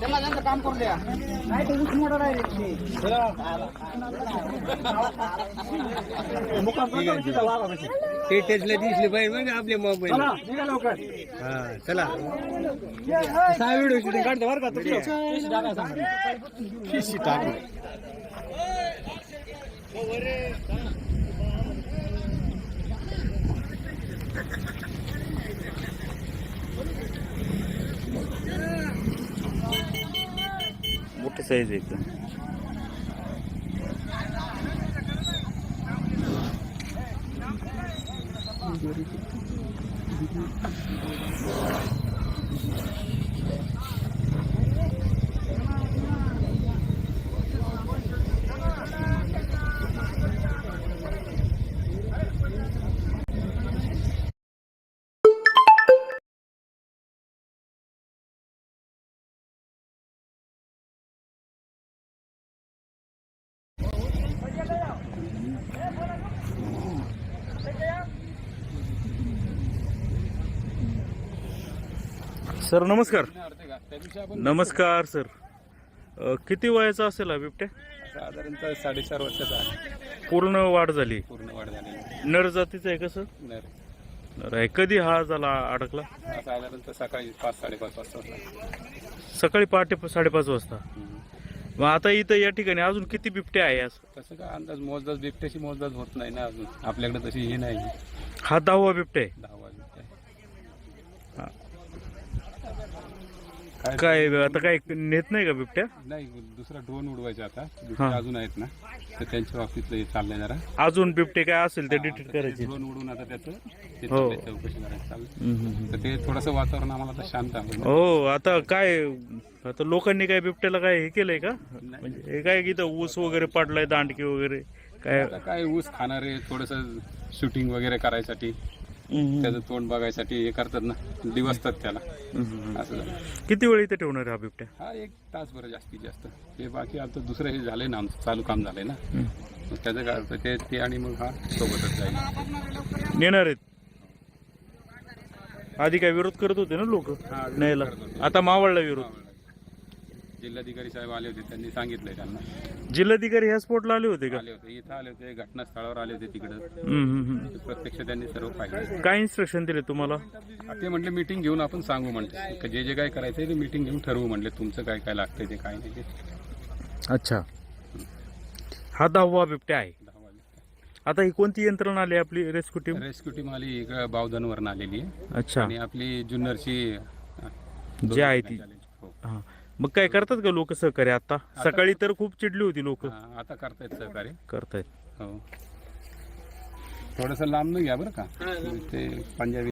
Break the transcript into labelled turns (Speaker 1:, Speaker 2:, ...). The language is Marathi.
Speaker 1: त्यांना त्यांचं काम करून द्या. नाही ते ऊस मोठा
Speaker 2: ते टेस्टला दिसले पाहिजे म्हणजे आपले मोबाईल
Speaker 1: निघा लवकर.
Speaker 2: हा चला.
Speaker 1: सहा व्हिडिओ शूटिंग काढतो बरं का तुझं
Speaker 3: मोठी साईज आहे एकदम सर नमस्कार. नमस्कार सर. अ, किती वयाचा असेल हा बिबट्या?
Speaker 4: साधारणतः साडेचार वर्षाचा आहे.
Speaker 3: पूर्ण वाढ झाली.
Speaker 4: पूर्ण वाढ झालेली
Speaker 3: नर जातीचं आहे कसं
Speaker 4: नर.
Speaker 3: नर आहे. कधी हा झाला अडकला?
Speaker 4: हा साधारणतः सकाळी पाच साडेपाच वाजता होता.
Speaker 3: सकाळी पहाटे साडेपाच वाजता. मग आता इथं या ठिकाणी अजून किती बिबटे आहे असं
Speaker 4: तसं काय अंदाज मोजदाच बिबट्याची मोजदाच होत नाही ना अजून. आपल्याकडे तशी ही नाही.
Speaker 3: हा दहावा बिबट्या आहे.
Speaker 4: दहावा बिबट्या
Speaker 3: हा.
Speaker 4: काय
Speaker 3: आता काय नेत नाही का बिबट्या?
Speaker 4: नाही दुसरा ड्रोन उडवायचा आता. बिबट्या अजून आहेत ना. तर त्यांच्या बाबतीतलं हे चाललंय जरा.
Speaker 3: अजून बिबटे काय असेल ते डिटेक्ट करायचे.
Speaker 4: ड्रोन उडून आता त्याचं ते
Speaker 3: हो.
Speaker 4: चाललंय, चौकशी करायचं चाललंय.
Speaker 3: हम्म, हम्म.
Speaker 4: तर ते थोडंसं वातावरण आम्हाला आता शांत आहे.
Speaker 3: हो आता काय आता लोकांनी काय बिबट्याला काय हे केलंय का? म्हणजे हे काय की इथं ऊस वगैरे पडलाय दांडकी वगैरे. काय
Speaker 4: आता काय ऊस खाणारे थोडस शूटिंग वगैरे करायसाठी. त्याचं तोंड बघायसाठी हे करतात ना दिवसतात त्याला. असं झालं.
Speaker 3: किती वेळ इथे ठेवणार हा बिबट्या?
Speaker 4: हा एक तास बरं जास्तीत जास्त. हे बाकी आता दुसरं हे झालंय ना आमचं चालू काम झालंय ना. मग त्याचं काय होतं ते ते आणि मग हा सोबतच जाईल.
Speaker 3: नेणार आहेत. आधी काय विरोध करत होते ना लोक? न्यायला. आता मावळला विरोध.
Speaker 4: जिल्हाधिकारी साहेब आले होते त्यांनी सांगितलंय त्यांना.
Speaker 3: जिल्हाधिकारी ह्या स्पॉटला आले होते का?
Speaker 4: आले होते इथं आले होते घटनास्थळावर आले होते तिकडं.
Speaker 3: हम्म, हम्म, हम्म.
Speaker 4: प्रत्यक्ष त्यांनी सर्व पाहिजे
Speaker 3: काय इन्स्ट्रक्शन दिले तुम्हाला?
Speaker 4: ते म्हटले मीटिंग घेऊन आपण सांगू म्हटले जे जे काय करायचंय ते मीटिंग घेऊन ठरवू म्हटले तुमचं काय काय लागतंय ते काय नाही ते.
Speaker 3: अच्छा. हा दहावा बिबट्या आहे.
Speaker 4: दहा
Speaker 3: आता ही कोणती यंत्रणा आली आपली रेस्क्यू टीम
Speaker 4: रेस्क्यू टीम आली बावधनवरून आलेली आहे.
Speaker 3: अच्छा.
Speaker 4: आणि आपली जुन्नरची
Speaker 3: जे आहे ती.
Speaker 4: हो.
Speaker 3: हा. मग काय करतात का लोक सहकार्य? आता सकाळी तर खूप चिडली होती लोक.
Speaker 4: हा, आता करतायत सहकार्य.
Speaker 3: करतायत.
Speaker 4: हो. थोडस लांब न घ्या बरं का. ते पंजाबी